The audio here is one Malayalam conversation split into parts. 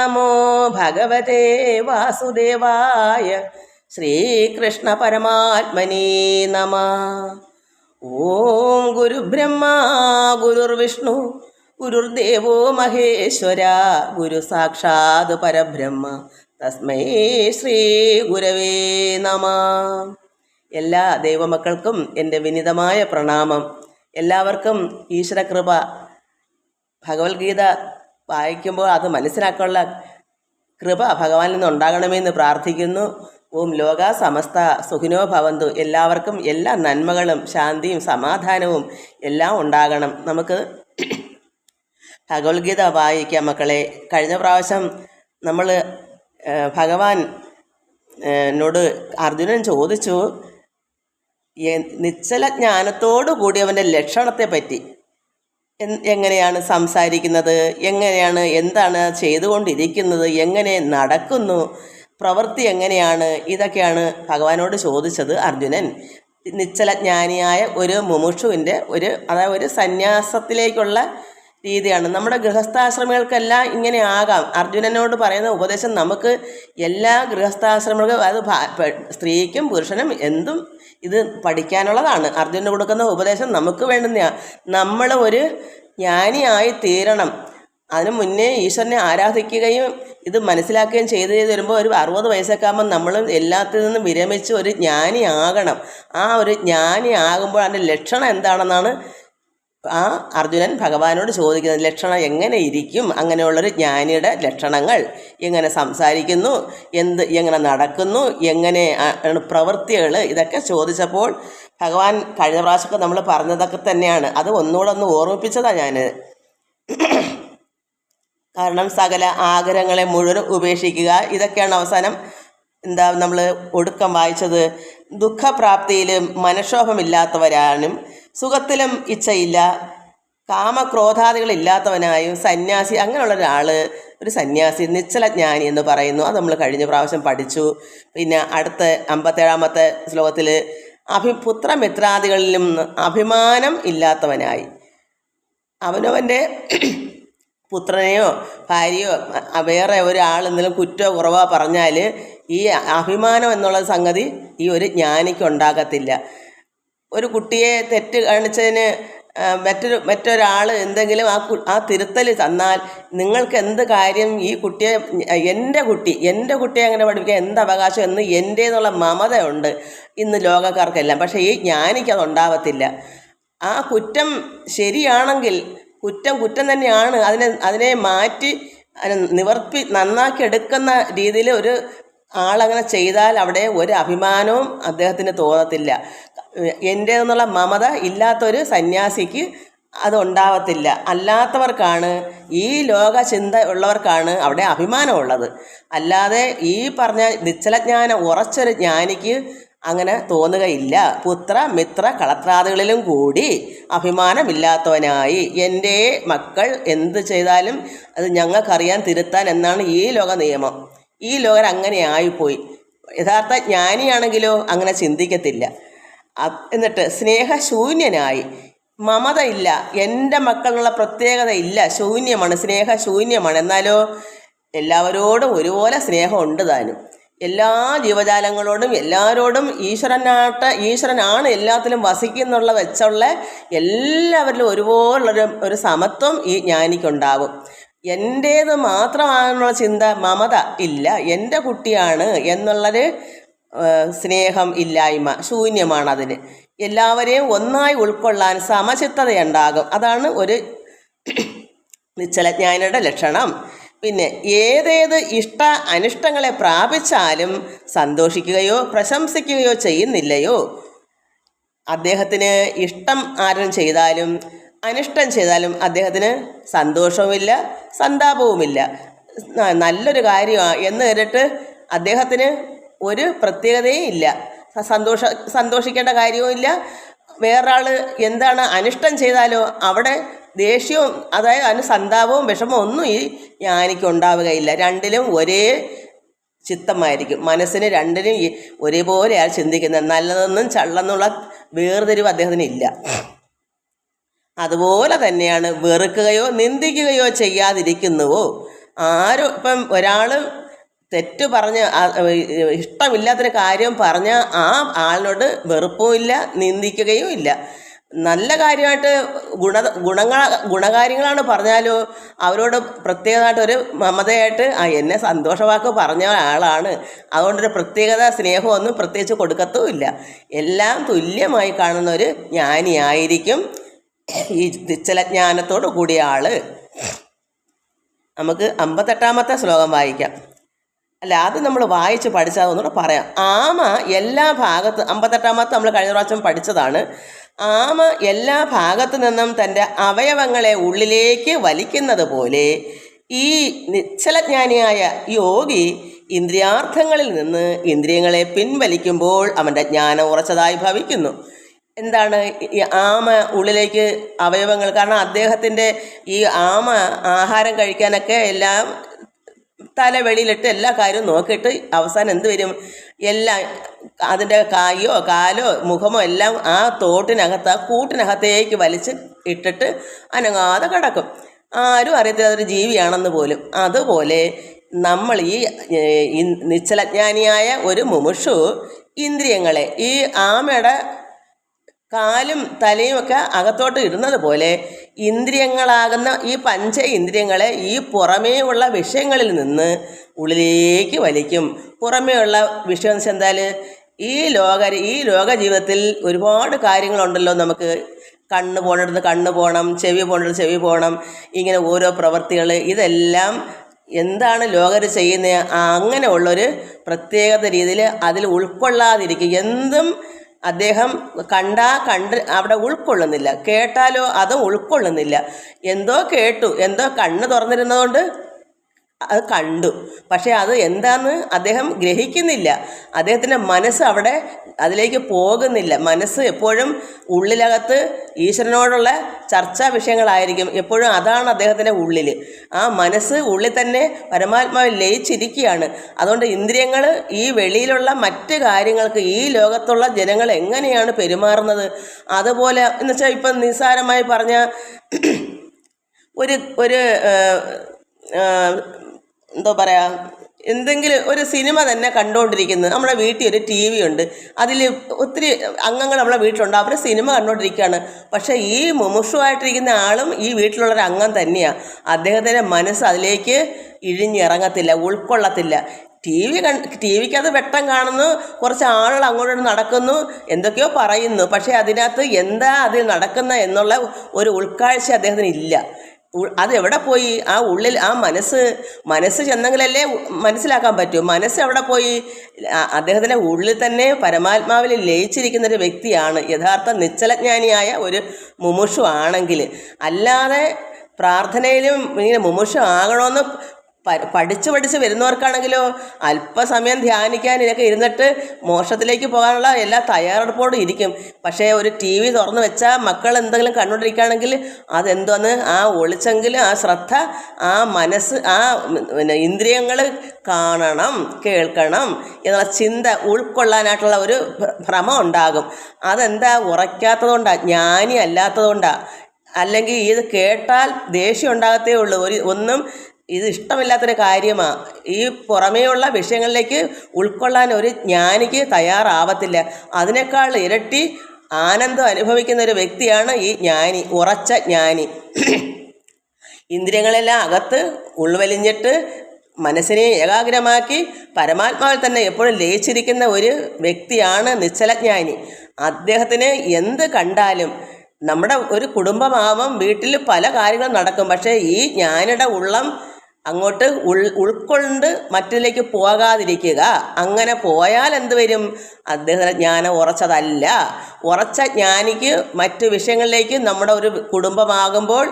നമോ ഭഗവതേ വാസുദേവായ ശ്രീകൃഷ്ണ പരമാത്മനേ നമ ഓം ഗുരുബ്രഹ്മ ഗുരുർവിഷ്ണു ഗുരുർദേവോ മഹേശ്വര ഗുരു സാക്ഷാത് പരബ്രഹ്മ തസ്മൈ ശ്രീ ഗുരവേ നമ എല്ലാ ദൈവമക്കൾക്കും എന്റെ വിനിതമായ പ്രണാമം. എല്ലാവർക്കും ഈശ്വരകൃപ ഭഗവത്ഗീത വായിക്കുമ്പോൾ അത് മനസ്സിലാക്കാനുള്ള കൃപ ഭഗവാനിൽ നിന്ന് ഉണ്ടാകണമെന്ന് പ്രാർത്ഥിക്കുന്നു. ഓം ലോക സമസ്ത സുഖിനോ ഭവന്തു. എല്ലാവർക്കും എല്ലാ നന്മകളും ശാന്തിയും സമാധാനവും എല്ലാം ഉണ്ടാകണം. നമുക്ക് ഭഗവത്ഗീത വായിക്കാം മക്കളെ. കഴിഞ്ഞ പ്രാവശ്യം നമ്മൾ ഭഗവാൻ നോട് അർജുനൻ ചോദിച്ചു നിശ്ചല ജ്ഞാനത്തോടു കൂടിയവന്റെ ലക്ഷണത്തെ പറ്റി എങ്ങനെയാണ് സംസാരിക്കുന്നത്? എങ്ങനെയാണ് എന്താണ് ചെയ്തുകൊണ്ടിരിക്കുന്നത്? എങ്ങനെ നടക്കുന്നു? പ്രവൃത്തി എങ്ങനെയാണ്? ഇതൊക്കെയാണ് ഭഗവാനോട് ചോദിച്ചത് അർജുനൻ. നിശ്ചലജ്ഞാനിയായ ഒരു മുമുക്ഷുവിന്റെ ഒരു അതായത് ഒരു സന്യാസത്തിലേക്കുള്ള രീതിയാണ്. നമ്മുടെ ഗൃഹസ്ഥാശ്രമികൾക്കെല്ലാം ഇങ്ങനെ ആകാം. അർജുനനോട് പറയുന്ന ഉപദേശം നമുക്ക് എല്ലാ ഗൃഹസ്ഥാശ്രമികൾക്കും അത് സ്ത്രീക്കും പുരുഷനും എന്തും ഇത് പഠിക്കാനുള്ളതാണ്. അർജുനന് കൊടുക്കുന്ന ഉപദേശം നമുക്ക് വേണ്ടുന്നതാണ് നമ്മൾ ഒരു ജ്ഞാനിയായി തീരണം. അതിനു മുന്നേ ഈശ്വരനെ ആരാധിക്കുകയും ഇത് മനസ്സിലാക്കുകയും ചെയ്ത് ചെയ്ത് വരുമ്പോൾ ഒരു അറുപത് വയസ്സൊക്കെ നമ്മൾ എല്ലാത്തിൽ നിന്നും വിരമിച്ച് ഒരു ജ്ഞാനി ആകണം. ആ ഒരു ജ്ഞാനി ആകുമ്പോൾ അതിന്റെ ലക്ഷണം എന്താണെന്നാണ് ആ അർജുനൻ ഭഗവാനോട് ചോദിക്കുന്നത്. ലക്ഷണം എങ്ങനെ ഇരിക്കും? അങ്ങനെയുള്ളൊരു ജ്ഞാനിയുടെ ലക്ഷണങ്ങൾ. എങ്ങനെ സംസാരിക്കുന്നു. എന്ത് എങ്ങനെ നടക്കുന്നു? എങ്ങനെ പ്രവൃത്തികൾ? ഇതൊക്കെ ചോദിച്ചപ്പോൾ ഭഗവാൻ കഴിഞ്ഞ പ്രാവശ്യമൊക്കെ നമ്മൾ പറഞ്ഞതൊക്കെ തന്നെയാണ്. അത് ഒന്നുകൂടെ ഒന്ന് ഓർമ്മിപ്പിച്ചതാണ് ഞാൻ കാരണം സകല ആഗ്രഹങ്ങളെ മുഴുവൻ ഉപേക്ഷിക്കുക. ഇതൊക്കെയാണ് അവസാനം എന്താ നമ്മൾ ഒടുക്കം വായിച്ചത്. ദുഃഖപ്രാപ്തിയിലും മനക്ഷോഭമില്ലാത്തവരാനും സുഖത്തിലും ഇച്ഛയില്ല കാമക്രോധാദികളില്ലാത്തവനായും സന്യാസി അങ്ങനെയുള്ള ഒരാൾ ഒരു സന്യാസി നിശ്ചലജ്ഞാനി എന്ന് പറയുന്നു. അത് നമ്മൾ കഴിഞ്ഞ പ്രാവശ്യം പഠിച്ചു. പിന്നെ അടുത്ത അമ്പത്തേഴാമത്തെ ശ്ലോകത്തിൽ അഭി പുത്രമിത്രാദികളിലും അഭിമാനം ഇല്ലാത്തവനായി. അവനവന്റെ പുത്രനെയോ ഭാര്യയോ വേറെ ഒരാൾ എന്തെങ്കിലും കുറ്റമോ കുറവോ പറഞ്ഞാൽ ഈ അഭിമാനം എന്നുള്ള സംഗതി ഈ ഒരു ജ്ഞാനിക്ക് ഉണ്ടാകത്തില്ല. ഒരു കുട്ടിയെ തെറ്റ് കാണിച്ചതിന് മറ്റൊരു മറ്റൊരാൾ എന്തെങ്കിലും ആ ആ തിരുത്തൽ തന്നാൽ നിങ്ങൾക്ക് എന്ത് കാര്യം ഈ കുട്ടിയെ എന്റെ കുട്ടി എന്റെ കുട്ടിയെ അങ്ങനെ പഠിപ്പിക്കാൻ എന്ത് അവകാശം എന്ന് എന്റെ എന്നുള്ള മമതയുണ്ട് ഇന്ന് ലോകക്കാർക്കെല്ലാം. പക്ഷേ ഈ ജ്ഞാനിക്ക് ഉണ്ടാവത്തില്ല. ആ കുറ്റം ശരിയാണെങ്കിൽ കുറ്റം കുറ്റം തന്നെയാണ് അതിനെ അതിനെ മാറ്റി നിവർത്തി നന്നാക്കി എടുക്കുന്ന രീതിയിൽ ഒരു ആളങ്ങനെ ചെയ്താൽ അവിടെ ഒരു അഭിമാനവും അദ്ദേഹത്തിന് തോന്നത്തില്ല. എന്റെ എന്നുള്ള മമത ഇല്ലാത്തൊരു സന്യാസിക്ക് അതുണ്ടാവത്തില്ല അല്ലാത്തവർക്കാണ് ഈ ലോക ചിന്ത ഉള്ളവർക്കാണ് അവിടെ അഭിമാനമുള്ളത്. അല്ലാതെ ഈ പറഞ്ഞ നിശ്ചലജ്ഞാനം ഉറച്ചൊരു ജ്ഞാനിക്ക് അങ്ങനെ തോന്നുകയില്ല. പുത്ര മിത്ര കളത്രാദികളിലും കൂടി അഭിമാനമില്ലാത്തവനായി. എന്റെ മക്കൾ എന്ത് ചെയ്താലും അത് ഞങ്ങൾക്കറിയാൻ തിരുത്താൻ എന്നാണ് ഈ ലോക നിയമം ഈ ലോകർ അങ്ങനെ ആയിപ്പോയി. യഥാർത്ഥ ജ്ഞാനിയാണെങ്കിലോ അങ്ങനെ ചിന്തിക്കത്തില്ല. എന്നിട്ട് സ്നേഹശൂന്യനായി. മമത ഇല്ല എന്റെ മക്കളുള്ള പ്രത്യേകത ഇല്ല. ശൂന്യമാണ്. സ്നേഹശൂന്യമാണ്. എന്നാലോ എല്ലാവരോടും ഒരുപോലെ സ്നേഹമുണ്ട് താനും. എല്ലാ ജീവജാലങ്ങളോടും എല്ലാവരോടും ഈശ്വരനാട്ട ഈശ്വരനാണ് എല്ലാത്തിലും വസിക്കുന്നുള്ള വെച്ചുള്ള എല്ലാവരിലും ഒരുപോലുള്ളൊരു ഒരു സമത്വം ഈ ജ്ഞാനിക്കുണ്ടാവും. എന്റേത് മാത്രമാണെന്നുള്ള ചിന്ത മമത ഇല്ല. എന്റെ കുട്ടിയാണ് എന്നുള്ളൊരു സ്നേഹം ഇല്ലായ്മ ശൂന്യമാണതിന്. എല്ലാവരെയും ഒന്നായി ഉൾക്കൊള്ളാൻ സമചിത്തതയുണ്ടാകും. അതാണ് ഒരു നിശ്ചലജ്ഞാനിയുടെ ലക്ഷണം. പിന്നെ ഏതേത് ഇഷ്ട അനിഷ്ടങ്ങളെ പ്രാപിച്ചാലും സന്തോഷിക്കുകയോ പ്രശംസിക്കുകയോ ചെയ്യുന്നില്ലയോ? അദ്ദേഹത്തിന് ഇഷ്ടം ആരും ചെയ്താലും അനിഷ്ടം ചെയ്താലും അദ്ദേഹത്തിന് സന്തോഷവുമില്ല സന്താപവുമില്ല. നല്ലൊരു കാര്യമാണ് എന്ന് കേട്ടിട്ട് അദ്ദേഹത്തിന് ഒരു പ്രത്യേകതയും ഇല്ല. സന്തോഷ സന്തോഷിക്കേണ്ട കാര്യവും ഇല്ല. വേറൊരാൾ എന്താണ് അനിഷ്ടം ചെയ്താലോ അവിടെ ദേഷ്യവും അതായത് അതിന് സന്താപവും വിഷമവും ഒന്നും ഈ ജ്ഞാനിക്ക് ഉണ്ടാവുകയില്ല. രണ്ടിലും ഒരേ ചിത്തമായിരിക്കും. മനസ്സിന് രണ്ടിനും ഒരേപോലെയാണ് ചിന്തിക്കുന്നത്. നല്ലതെന്നും ചള്ളെന്നുള്ള വേർതിരിവ് അദ്ദേഹത്തിന് ഇല്ല അതുപോലെ തന്നെയാണ് വെറുക്കുകയോ നിന്ദിക്കുകയോ ചെയ്യാതിരിക്കുന്നുവോ? ആരും ഇപ്പം ഒരാൾ തെറ്റ് പറഞ്ഞ് ഇഷ്ടമില്ലാത്തൊരു കാര്യം പറഞ്ഞ ആ ആളിനോട് വെറുപ്പും ഇല്ല നിന്ദിക്കുകയും ഇല്ല. നല്ല കാര്യമായിട്ട് ഗുണ ഗുണങ്ങൾ ഗുണകാര്യങ്ങളാണ് പറഞ്ഞാലോ അവരോട് പ്രത്യേകമായിട്ട് ഒരു മമതയായിട്ട് ആ എന്നെ സന്തോഷവാക്ക് പറഞ്ഞ ആളാണ്. അതുകൊണ്ടൊരു പ്രത്യേകത സ്നേഹമൊന്നും പ്രത്യേകിച്ച് കൊടുക്കത്തുമില്ല. എല്ലാം തുല്യമായി കാണുന്ന ഒരു ജ്ഞാനിയായിരിക്കും ഈ നിശ്ചലജ്ഞാനത്തോടു കൂടിയ ആൾ. നമുക്ക് അമ്പത്തെട്ടാമത്തെ ശ്ലോകം വായിക്കാം. അല്ല അത് നമ്മൾ വായിച്ച് പഠിച്ചാൽ ഒന്നുകൂടെ പറയാം. ആമ എല്ലാ ഭാഗത്ത് അമ്പത്തെട്ടാമത്തെ നമ്മൾ കഴിഞ്ഞ പ്രാവശ്യം പഠിച്ചതാണ്. ആമ എല്ലാ ഭാഗത്തു നിന്നും തന്റെ അവയവങ്ങളെ ഉള്ളിലേക്ക് വലിക്കുന്നത് പോലെ ഈ നിശ്ചലജ്ഞാനിയായ യോഗി ഇന്ദ്രിയാർത്ഥങ്ങളിൽ നിന്ന് ഇന്ദ്രിയങ്ങളെ പിൻവലിക്കുമ്പോൾ അവന്റെ ജ്ഞാനം ഉറച്ചതായി ഭവിക്കുന്നു. എന്താണ് ഈ ആമ ഉള്ളിലേക്ക് അവയവങ്ങൾ? കാരണം അദ്ദേഹത്തിന്റെ ഈ ആമ ആഹാരം കഴിക്കാനൊക്കെ എല്ലാം തല വെളിയിലിട്ട് എല്ലാ കാര്യവും നോക്കിയിട്ട് അവസാനം എന്ത് വരും? എല്ലാം അതിന്റെ കായോ കാലോ മുഖമോ എല്ലാം ആ തോട്ടിനകത്ത് ആ കൂട്ടിനകത്തേക്ക് വലിച്ച് ഇട്ടിട്ട് അനങ്ങാതെ കിടക്കും. ആരും അറിയത്തില്ല അതൊരു ജീവിയാണെന്ന് പോലും. അതുപോലെ നമ്മൾ ഈ നിശ്ചലജ്ഞാനിയായ ഒരു മുമുഷു ഇന്ദ്രിയങ്ങളെ ഈ ആമയുടെ കാലും തലയും ഒക്കെ അകത്തോട്ട് ഇടുന്നത് പോലെ ഇന്ദ്രിയങ്ങളാകുന്ന ഈ പഞ്ച ഇന്ദ്രിയങ്ങളെ ഈ പുറമേ ഉള്ള വിഷയങ്ങളിൽ നിന്ന് ഉള്ളിലേക്ക് വലിക്കും. പുറമേ ഉള്ള വിഷയം എന്ന് വെച്ചാൽ ഈ ലോക ഈ ലോക ജീവിതത്തിൽ ഒരുപാട് കാര്യങ്ങളുണ്ടല്ലോ നമുക്ക്. കണ്ണ് പോകേണ്ടത് കണ്ണ് പോകണം ചെവി പോകേണ്ടത് ചെവി പോകണം ഇങ്ങനെ ഓരോ പ്രവൃത്തികൾ ഇതെല്ലാം എന്താണ് ലോകർ ചെയ്യുന്നത്? അങ്ങനെയുള്ളൊരു പ്രത്യേകത രീതിയിൽ അതിൽ ഉൾക്കൊള്ളാതിരിക്കുക. എന്തും അദ്ദേഹം കണ്ടാ കണ്ട് അവിടെ ഉൾക്കൊള്ളുന്നില്ല. കേട്ടാലോ അതും ഉൾക്കൊള്ളുന്നില്ല. എന്തോ കേട്ടു. എന്തോ കണ്ണ് തുറന്നിരുന്നതുകൊണ്ട് അത് കണ്ടു. പക്ഷേ അത് എന്താന്ന് അദ്ദേഹം ഗ്രഹിക്കുന്നില്ല. അദ്ദേഹത്തിന്റെ മനസ്സ് അവിടെ അതിലേക്ക് പോകുന്നില്ല. മനസ്സ് എപ്പോഴും ഉള്ളിലകത്ത് ഈശ്വരനോടുള്ള ചർച്ചാ വിഷയങ്ങളായിരിക്കും. എപ്പോഴും അതാണ് അദ്ദേഹത്തിന്റെ ഉള്ളിൽ. ആ മനസ്സ് ഉള്ളിൽ തന്നെ പരമാത്മാവിൽ ലയിച്ചിരിക്കുകയാണ്. അതുകൊണ്ട് ഇന്ദ്രിയങ്ങൾ ഈ വെളിയിലുള്ള മറ്റ് കാര്യങ്ങൾക്ക് ഈ ലോകത്തുള്ള ജനങ്ങൾ എങ്ങനെയാണ് പെരുമാറുന്നത്? അതുപോലെ എന്ന് വെച്ചാൽ ഇപ്പം നിസ്സാരമായി പറഞ്ഞ ഒരു ഒരു എന്തോ പറയാ എന്തെങ്കിലും ഒരു സിനിമ തന്നെ കണ്ടുകൊണ്ടിരിക്കുന്നത് നമ്മുടെ വീട്ടിൽ ഒരു ടി വി ഉണ്ട്. അതിൽ ഒത്തിരി അംഗങ്ങൾ നമ്മളെ വീട്ടിലുണ്ട്. അവർ സിനിമ കണ്ടുകൊണ്ടിരിക്കുകയാണ് പക്ഷേ ഈ മുമുഷുവായിട്ടിരിക്കുന്ന ആളും ഈ വീട്ടിലുള്ളൊരു അംഗം തന്നെയാണ് അദ്ദേഹത്തിന്റെ മനസ്സ് അതിലേക്ക് ഇഴിഞ്ഞിറങ്ങത്തില്ല ഉൾക്കൊള്ളത്തില്ല. ടി വി കൺ ടി വിക്കകത്ത് വെട്ടം കാണുന്നു കുറച്ച് ആളുകൾ അങ്ങോട്ട് നടക്കുന്നു എന്തൊക്കെയോ പറയുന്നു. പക്ഷേ അതിനകത്ത് എന്താ അതിൽ നടക്കുന്ന എന്നുള്ള ഒരു ഉൾക്കാഴ്ച അദ്ദേഹത്തിന് ഇല്ല. അത് എവിടെ പോയി? ആ ഉള്ളിൽ ആ മനസ്സ് മനസ്സ് ചെന്നെങ്കിലല്ലേ മനസ്സിലാക്കാൻ പറ്റൂ. മനസ്സ് എവിടെ പോയി? അദ്ദേഹത്തിന്റെ ഉള്ളിൽ തന്നെ പരമാത്മാവിൽ ലയിച്ചിരിക്കുന്ന ഒരു വ്യക്തിയാണ്. യഥാർത്ഥ നിശ്ചലജ്ഞാനിയായ ഒരു മുമുഷു ആണെങ്കിൽ. അല്ലാതെ പ്രാർത്ഥനയിലും ഇങ്ങനെ മുമുഷു ആകണമെന്ന് പഠിച്ച് പഠിച്ച് വരുന്നവർക്കാണെങ്കിലോ അല്പസമയം ധ്യാനിക്കാൻ ഇതൊക്കെ ഇരുന്നിട്ട് മോക്ഷത്തിലേക്ക് പോകാനുള്ള എല്ലാ തയ്യാറെടുപ്പോടും ഇരിക്കും. പക്ഷേ ഒരു ടി വി തുറന്നു വെച്ചാൽ മക്കൾ എന്തെങ്കിലും കണ്ടുകൊണ്ടിരിക്കുകയാണെങ്കിൽ അതെന്തോന്ന് ആ ഒളിച്ചെങ്കിൽ ആ ശ്രദ്ധ ആ മനസ്സ് ആ പിന്നെ ഇന്ദ്രിയങ്ങൾ കാണണം കേൾക്കണം എന്നുള്ള ചിന്ത ഉൾക്കൊള്ളാനായിട്ടുള്ള ഒരു ഭ്ര- ഭ്രമം ഉണ്ടാകും. അതെന്താ ഉറയ്ക്കാത്തതുകൊണ്ടാണ് ജ്ഞാനി അല്ലാത്തതുകൊണ്ടാണ് അല്ലെങ്കിൽ ഇത് കേട്ടാൽ ദേഷ്യം ഉണ്ടാകത്തേ ഉള്ളൂ. ഒരു ഒന്നും ഇത് ഇഷ്ടമില്ലാത്തൊരു കാര്യമാണ് ഈ പുറമേയുള്ള വിഷയങ്ങളിലേക്ക് ഉൾക്കൊള്ളാൻ ഒരു ജ്ഞാനിക്ക് തയ്യാറാവത്തില്ല. അതിനേക്കാൾ ഇരട്ടി ആനന്ദം അനുഭവിക്കുന്ന ഒരു വ്യക്തിയാണ് ഈ ജ്ഞാനി ഉറച്ച ജ്ഞാനി. ഇന്ദ്രിയങ്ങളെല്ലാം അകത്ത് ഉൾവലിഞ്ഞിട്ട് മനസ്സിനെ ഏകാഗ്രമാക്കി പരമാത്മാവിൽ തന്നെ എപ്പോഴും ലയിച്ചിരിക്കുന്ന ഒരു വ്യക്തിയാണ് നിശ്ചലജ്ഞാനി അദ്ദേഹത്തിന് എന്ത് കണ്ടാലും നമ്മുടെ ഒരു കുടുംബമാവും വീട്ടിൽ പല കാര്യങ്ങളും നടക്കും. പക്ഷേ ഈ ജ്ഞാനിയുടെ ഉള്ളം അങ്ങോട്ട് ഉൾ ഉൾക്കൊണ്ട് മറ്റിലേക്ക് പോകാതിരിക്കുക. അങ്ങനെ പോയാൽ എന്ത് വരും? അദ്ദേഹത്തിന്റെ ജ്ഞാനം ഉറച്ചതല്ല. ഉറച്ച ജ്ഞാനിക്ക് മറ്റു വിഷയങ്ങളിലേക്ക് നമ്മുടെ ഒരു കുടുംബമാകുമ്പോൾ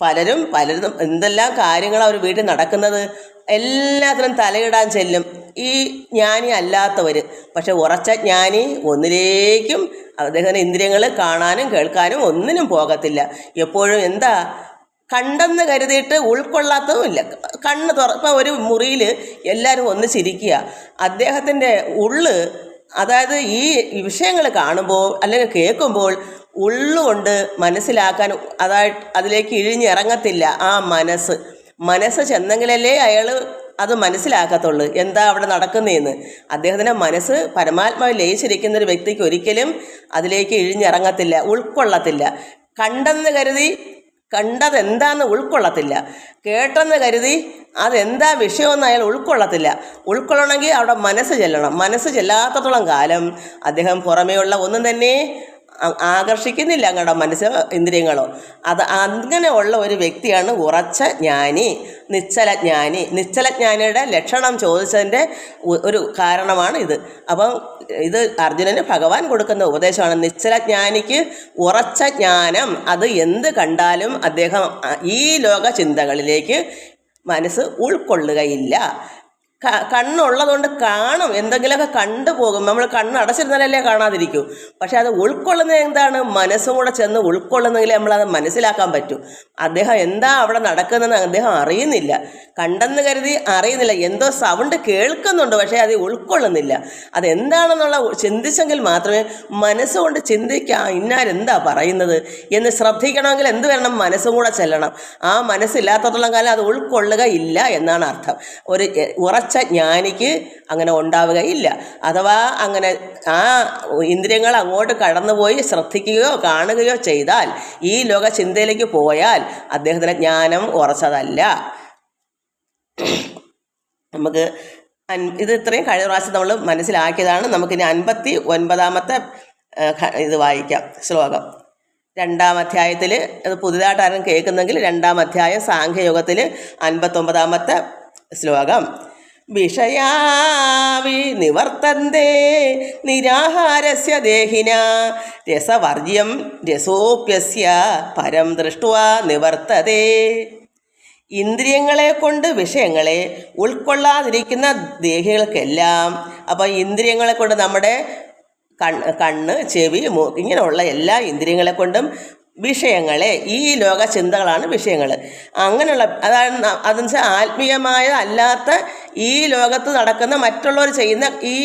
പലരും പലരും എന്തെല്ലാം കാര്യങ്ങളാണ് അവർ വീട്ടിൽ നടക്കുന്നത്? എല്ലാത്തിനും തലയിടാൻ ചെല്ലും. ഈ ജ്ഞാനി അല്ലാത്തവർ പക്ഷെ ഉറച്ച ജ്ഞാനി ഒന്നിലേക്കും അദ്ദേഹത്തിന്റെ ഇന്ദ്രിയങ്ങൾ കാണാനും കേൾക്കാനും ഒന്നിനും പോകത്തില്ല. എപ്പോഴും എന്താ? കണ്ടെന്ന് കരുതിയിട്ട് ഉൾക്കൊള്ളാത്തതുമില്ല കണ്ണ് തുറ ഇപ്പം ഒരു മുറിയിൽ എല്ലാവരും ഒന്ന് ചിരിക്കുക. അദ്ദേഹത്തിന്റെ ഉള്ള് അതായത് ഈ വിഷയങ്ങൾ കാണുമ്പോൾ അല്ലെങ്കിൽ കേൾക്കുമ്പോൾ ഉള്ളുകൊണ്ട് മനസ്സിലാക്കാൻ അതായിട്ട് അതിലേക്ക് ഇഴിഞ്ഞിറങ്ങത്തില്ല ആ മനസ്സ്. മനസ്സ് ചെന്നെങ്കിലല്ലേ അയാൾ അത് മനസ്സിലാക്കത്തുള്ളൂ. എന്താ അവിടെ നടക്കുന്നതെന്ന് അദ്ദേഹത്തിന്റെ മനസ്സ് പരമാത്മാവ് ലയിച്ചിരിക്കുന്ന ഒരു വ്യക്തിക്ക് ഒരിക്കലും അതിലേക്ക് ഇഴിഞ്ഞിറങ്ങത്തില്ല ഉൾക്കൊള്ളത്തില്ല. കണ്ടെന്ന് കരുതി കണ്ടത് എന്താന്ന് ഉൾക്കൊള്ളത്തില്ല. കേട്ടെന്ന് കരുതി അതെന്താ വിഷയമെന്ന് അയാൾ ഉൾക്കൊള്ളത്തില്ല. ഉൾക്കൊള്ളണമെങ്കിൽ അവിടെ മനസ്സ് ചെല്ലണം. മനസ്സ് ചെല്ലാത്തത്തോളം കാലം അദ്ദേഹം പുറമേയുള്ള ഒന്നും തന്നെ ആകർഷിക്കുന്നില്ല അങ്ങയുടെ മനസ്സ് ഇന്ദ്രിയങ്ങളോ. അത് അങ്ങനെയുള്ള ഒരു വ്യക്തിയാണ് ഉറച്ച ജ്ഞാനി നിശ്ചലജ്ഞാനി നിശ്ചലജ്ഞാനിയുടെ നിശ്ചല ജ്ഞാനിയുടെ ലക്ഷണം ചോദിച്ചതിന്റെ ഒരു കാരണമാണ് ഇത്. അപ്പം ഇത് അർജുനന് ഭഗവാൻ കൊടുക്കുന്ന ഉപദേശമാണ്. നിശ്ചലജ്ഞാനിക്ക് ഉറച്ച ജ്ഞാനം അത് എന്ത് കണ്ടാലും അദ്ദേഹം ഈ ലോക ചിന്തകളിലേക്ക് മനസ്സ് ഉൾക്കൊള്ളുകയില്ല. കണ്ണുള്ളതുകൊണ്ട് കാണും. എന്തെങ്കിലുമൊക്കെ കണ്ടു പോകും. നമ്മൾ കണ്ണ് അടച്ചിരുന്നാലല്ലേ കാണാതിരിക്കൂ. പക്ഷേ അത് ഉൾക്കൊള്ളുന്നത് എന്താണ്? മനസ്സും കൂടെ ചെന്ന് ഉൾക്കൊള്ളുന്നെങ്കിൽ നമ്മളത് മനസ്സിലാക്കാൻ പറ്റും. അദ്ദേഹം എന്താ അവിടെ നടക്കുന്നതെന്ന് അദ്ദേഹം അറിയുന്നില്ല. കണ്ടെന്ന് കരുതി അറിയുന്നില്ല. എന്തോ സൗണ്ട് കേൾക്കുന്നുണ്ട് പക്ഷേ അത് ഉൾക്കൊള്ളുന്നില്ല. അതെന്താണെന്നുള്ള ചിന്തിച്ചെങ്കിൽ മാത്രമേ മനസ്സുകൊണ്ട് ചിന്തിക്കാം ഇന്നാരെന്താ പറയുന്നത്? എന്ന് ശ്രദ്ധിക്കണമെങ്കിൽ എന്ത് വരണം മനസ്സും കൂടെ ചെല്ലണം. ആ മനസ്സില്ലാത്തത്തോളം കാലം അത് ഉൾക്കൊള്ളുക ഇല്ല എന്നാണ് അർത്ഥം. ഒരു എ- ഉറച്ച ജ്ഞാനിക്ക് അങ്ങനെ ഉണ്ടാവുകയില്ല. അഥവാ അങ്ങനെ ആ ഇന്ദ്രിയങ്ങൾ അങ്ങോട്ട് കടന്നുപോയി ശ്രദ്ധിക്കുകയോ കാണുകയോ ചെയ്താൽ ഈ ലോക ചിന്തയിലേക്ക് പോയാൽ അദ്ദേഹത്തിന് ജ്ഞാനം ഉറച്ചതല്ല. നമുക്ക് ഇത് ഇത്രയും കഴിഞ്ഞ പ്രാവശ്യം നമ്മൾ മനസ്സിലാക്കിയതാണ്. നമുക്കിനി അൻപത്തി ഒൻപതാമത്തെ ഇത് വായിക്കാം ശ്ലോകം. രണ്ടാം അധ്യായത്തിൽ അത് പുതിയതായിട്ട് ആരും കേൾക്കുന്നെങ്കിൽ രണ്ടാം അധ്യായം സാഖ്യയോഗത്തിൽ അൻപത്തൊമ്പതാമത്തെ ശ്ലോകം. വിഷയാവി നിവർത്തന്തേ നിരാഹാരസ്യ ദേഹിന. രസവർജ്യം രസോപ്യസ്യ പരം ദൃഷ്ടുവ നിവർത്തതേ. ഇന്ദ്രിയങ്ങളെ കൊണ്ട് വിഷയങ്ങളെ ഉൾക്കൊള്ളാതിരിക്കുന്ന ദേഹികൾക്കെല്ലാം അപ്പോൾ ഇന്ദ്രിയങ്ങളെ കൊണ്ട് നമ്മുടെ കണ്ണ് കണ്ണ് ചെവി മൂക്ക് ഇങ്ങനെയുള്ള എല്ലാ ഇന്ദ്രിയങ്ങളെ കൊണ്ടും വിഷയങ്ങളെ ഈ ലോക ചിന്തകളാണ് വിഷയങ്ങൾ അങ്ങനെയുള്ള അതാണ് അതെന്ന് വെച്ചാൽ ആത്മീയമായ അല്ലാത്ത ഈ ലോകത്ത് നടക്കുന്ന മറ്റുള്ളവർ ചെയ്യുന്ന ഈ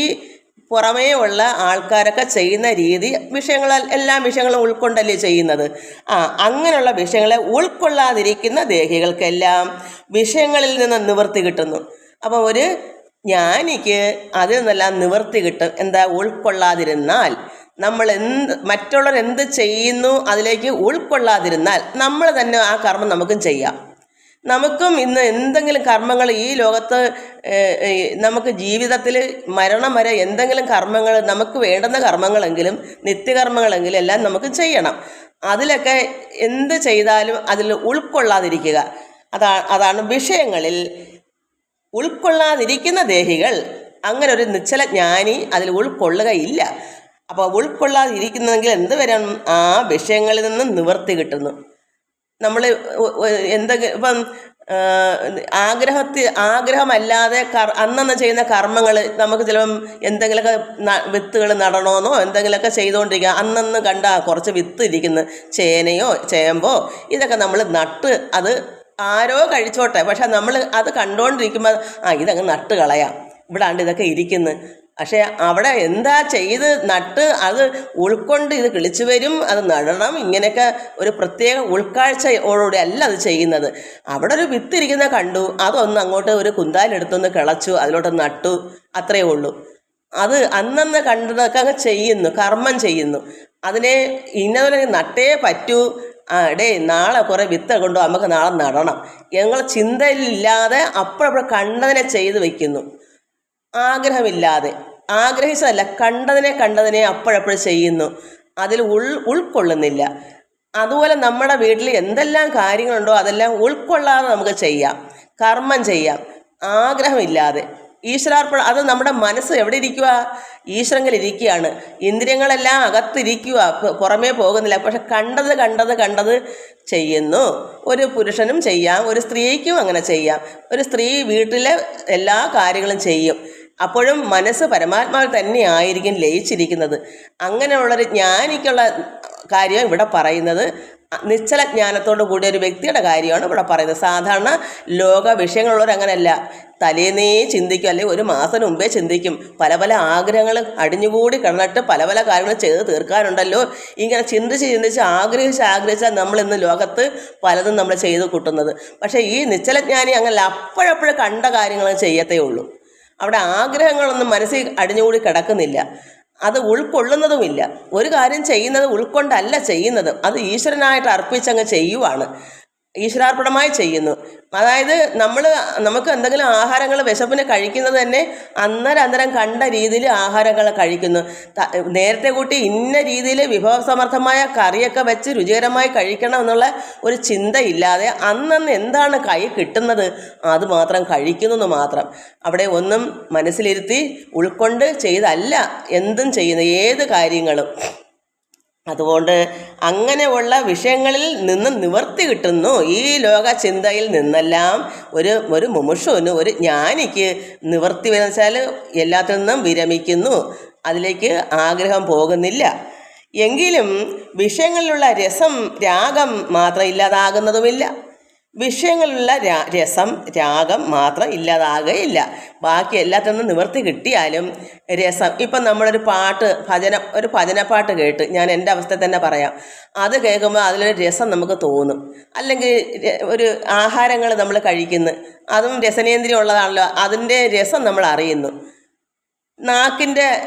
പുറമേ ഉള്ള ആൾക്കാരൊക്കെ ചെയ്യുന്ന രീതി വിഷയങ്ങൾ എല്ലാ വിഷയങ്ങളും ഉൾക്കൊണ്ടല്ലേ ചെയ്യുന്നത്. ആ അങ്ങനെയുള്ള വിഷയങ്ങളെ ഉൾക്കൊള്ളാതിരിക്കുന്ന ദേഹികൾക്കെല്ലാം വിഷയങ്ങളിൽ നിന്ന് നിവൃത്തി കിട്ടുന്നു. അപ്പോൾ ഒരു ജ്ഞാനിക്ക് അതിൽ നിന്നെല്ലാം നിവൃത്തി കിട്ടും. എന്താ? ഉൾക്കൊള്ളാതിരുന്നാൽ നമ്മൾ എന്ത് മറ്റുള്ളവർ എന്ത് ചെയ്യുന്നു അതിലേക്ക് ഉൾക്കൊള്ളാതിരുന്നാൽ നമ്മൾ തന്നെ ആ കർമ്മം നമുക്കും ചെയ്യാം. നമുക്കും ഇന്ന് എന്തെങ്കിലും കർമ്മങ്ങൾ ഈ ലോകത്ത് നമുക്ക് ജീവിതത്തിൽ മരണം വരെ എന്തെങ്കിലും കർമ്മങ്ങൾ നമുക്ക് വേണ്ടുന്ന കർമ്മങ്ങളെങ്കിലും നിത്യകർമ്മങ്ങളെങ്കിലും എല്ലാം നമുക്ക് ചെയ്യണം. അതിലൊക്കെ എന്ത് ചെയ്താലും അതിൽ ഉൾക്കൊള്ളാതിരിക്കുക. അതാ അതാണ് വിഷയങ്ങളിൽ. ഉൾക്കൊള്ളാതിരിക്കുന്ന ദേഹികൾ അങ്ങനെ ഒരു നിശ്ചല ജ്ഞാനി അതിൽ ഉൾക്കൊള്ളുകയില്ല. അപ്പോൾ ഉൾക്കൊള്ളാതിരിക്കുന്നെങ്കിൽ എന്ത് വരണം? ആ വിഷയങ്ങളിൽ നിന്ന് നിവർത്തി കിട്ടുന്നു. നമ്മൾ എന്തെങ്കിലും ഇപ്പം ആഗ്രഹത്തിൽ ആഗ്രഹമല്ലാതെ കർ അന്നന്ന് ചെയ്യുന്ന കർമ്മങ്ങൾ നമുക്ക് ചിലപ്പം എന്തെങ്കിലുമൊക്കെ വിത്തുകൾ നടണമെന്നോ എന്തെങ്കിലുമൊക്കെ ചെയ്തുകൊണ്ടിരിക്കുക അന്നന്ന് കണ്ട കുറച്ച് വിത്ത് ഇരിക്കുന്ന. ചേനയോ ചേമ്പോ ഇതൊക്കെ നമ്മൾ നട്ട് അത് ആരോ കഴിച്ചോട്ടെ. പക്ഷെ നമ്മൾ അത് കണ്ടുകൊണ്ടിരിക്കുമ്പോൾ ആ ഇതങ്ങ് നട്ട് കളയാം. ഇവിടാണ്ട് ഇതൊക്കെ ഇരിക്കുന്നു. പക്ഷേ അവിടെ എന്താ ചെയ്ത് നട്ട് അത് ഉൾക്കൊണ്ട് ഇത് കിളിച്ചു വരും അത് നടണം ഇങ്ങനെയൊക്കെ ഒരു പ്രത്യേക ഉൾക്കാഴ്ചയോടുകൂടി അല്ല അത് ചെയ്യുന്നത്. അവിടെ ഒരു വിത്തിരിക്കുന്ന കണ്ടു അതൊന്ന് അങ്ങോട്ട് ഒരു കുന്താലെടുത്തൊന്ന് കിളച്ചു അതിലോട്ട് നട്ടു അത്രയേ ഉള്ളൂ. അത് അന്നന്ന് കണ്ടതൊക്കെ അങ്ങ് ചെയ്യുന്നു കർമ്മം ചെയ്യുന്നു. അതിനെ ഇന്നതുപോലെ നട്ടേ പറ്റൂ. ആ ഡേ നാളെ കുറേ വിത്ത് കൊണ്ടു നമുക്ക് നാളെ നടണം. ഞങ്ങൾ ചിന്തയിലില്ലാതെ അപ്പോഴപ്പോഴും കണ്ടതിനെ ചെയ്ത് വയ്ക്കുന്നു ആഗ്രഹമില്ലാതെ ആഗ്രഹിച്ചതല്ല കണ്ടതിനെ കണ്ടതിനെ അപ്പോഴപ്പോഴും ചെയ്യുന്നു. അതിൽ ഉൾ ഉൾക്കൊള്ളുന്നില്ല. അതുപോലെ നമ്മുടെ വീട്ടിൽ എന്തെല്ലാം കാര്യങ്ങളുണ്ടോ അതെല്ലാം ഉൾക്കൊള്ളാതെ നമുക്ക് ചെയ്യാം കർമ്മം ചെയ്യാം ആഗ്രഹമില്ലാതെ. ഈശ്വരാർപ്പണ അത് നമ്മുടെ മനസ്സ് എവിടെ ഇരിക്കുക ഈശ്വരങ്ങൾ ഇരിക്കുകയാണ്. ഇന്ദ്രിയങ്ങളെല്ലാം അകത്തിരിക്കുക പുറമേ പോകുന്നില്ല. പക്ഷെ കണ്ടത് കണ്ടത് കണ്ടത് ചെയ്യുന്നു. ഒരു പുരുഷനും ചെയ്യാം ഒരു സ്ത്രീക്കും അങ്ങനെ ചെയ്യാം. ഒരു സ്ത്രീ വീട്ടിലെ എല്ലാ കാര്യങ്ങളും ചെയ്യും. അപ്പോഴും മനസ്സ് പരമാത്മാവിൽ തന്നെ ആയിരിക്കും ലയിച്ചിരിക്കുന്നത്. അങ്ങനെയുള്ളൊരു ജ്ഞാനിക്കുള്ള കാര്യം ഇവിടെ പറയുന്നത്. നിശ്ചല ജ്ഞാനത്തോടു കൂടിയ ഒരു വ്യക്തിയുടെ കാര്യമാണ് ഇവിടെ പറയുന്നത്. സാധാരണ ലോക വിഷയങ്ങളുള്ളവർ അങ്ങനെയല്ല. തലേന്നേ ചിന്തിക്കും അല്ലെങ്കിൽ ഒരു മാസം മുമ്പേ ചിന്തിക്കും. പല പല ആഗ്രഹങ്ങൾ അടിഞ്ഞുകൂടി കിടന്നിട്ട് പല പല കാര്യങ്ങൾ ചെയ്ത് തീർക്കാനുണ്ടല്ലോ. ഇങ്ങനെ ചിന്തിച്ച് ചിന്തിച്ച് ആഗ്രഹിച്ച് ആഗ്രഹിച്ചാൽ നമ്മൾ ഇന്ന് ലോകത്ത് പലതും നമ്മൾ ചെയ്ത് കൂട്ടുന്നത്. പക്ഷേ ഈ നിശ്ചലജ്ഞാനി അങ്ങനല്ല അപ്പോഴപ്പോഴും കണ്ട കാര്യങ്ങൾ ചെയ്യത്തേ ഉള്ളൂ. അവിടെ ആഗ്രഹങ്ങളൊന്നും മനസ്സിൽ അടിഞ്ഞുകൂടി കിടക്കുന്നില്ല. അത് ഉൾക്കൊള്ളുന്നതുമില്ല. ഒരു കാര്യം ചെയ്യുന്നത് ഉൾക്കൊണ്ടല്ല ചെയ്യുന്നത്. അത് ഈശ്വരനായിട്ട് അർപ്പിച്ചങ്ങ് ചെയ്യുവാണ്. ഈശ്വരാർപ്പണമായി ചെയ്യുന്നു. അതായത് നമ്മൾ നമുക്ക് എന്തെങ്കിലും ആഹാരങ്ങൾ വിശപ്പിന് കഴിക്കുന്നത് തന്നെ അന്നേരം അന്നേരം കണ്ട രീതിയിൽ ആഹാരങ്ങൾ കഴിക്കുന്നു. നേരത്തെ കൂട്ടി ഇന്ന രീതിയിൽ വിഭവസമർത്ഥമായ കറിയൊക്കെ വെച്ച് രുചികരമായി കഴിക്കണം എന്നുള്ള ഒരു ചിന്തയില്ലാതെ അന്നന്ന് എന്താണ് കൈ കിട്ടുന്നത് അത് മാത്രം കഴിക്കുന്നു മാത്രം. അവിടെ ഒന്നും മനസ്സിലിരുത്തി ഉൾക്കൊണ്ട് ചെയ്തല്ല എന്തും ചെയ്യുന്നത് ഏത് കാര്യങ്ങളും. അതുകൊണ്ട് അങ്ങനെയുള്ള വിഷയങ്ങളിൽ നിന്ന് നിവർത്തി കിട്ടുന്നു ഈ ലോക ചിന്തയിൽ നിന്നെല്ലാം ഒരു ഒരു മുമുഷുവിന് ഒരു ജ്ഞാനിക്ക് നിവർത്തി വരുന്ന വെച്ചാൽ എല്ലാത്തിൽ നിന്നും വിരമിക്കുന്നു. അതിലേക്ക് ആഗ്രഹം പോകുന്നില്ല. എങ്കിലും വിഷയങ്ങളിലുള്ള രസം രാഗം മാത്രം ഇല്ലാതാകുന്നതുമില്ല. വിഷയങ്ങളിലുള്ള രസം രാഗം മാത്രം ഇല്ലാതാകുകയില്ല ബാക്കി എല്ലാത്തിൽ നിന്നും നിവർത്തി കിട്ടിയാലും രസം. ഇപ്പം നമ്മളൊരു പാട്ട് ഭജന ഒരു ഭജനപ്പാട്ട് കേട്ട് ഞാൻ എന്റെ അവസ്ഥ തന്നെ പറയാം. അത് കേൾക്കുമ്പോൾ അതിലൊരു രസം നമുക്ക് തോന്നും. അല്ലെങ്കിൽ ഒരു ആഹാരങ്ങൾ നമ്മൾ കഴിക്കുന്നു. അതും രസനേന്ദ്രിയം ഉള്ളതാണല്ലോ. അതിന്റെ രസം നമ്മൾ അറിയുന്നു. നാക്കിന്റെ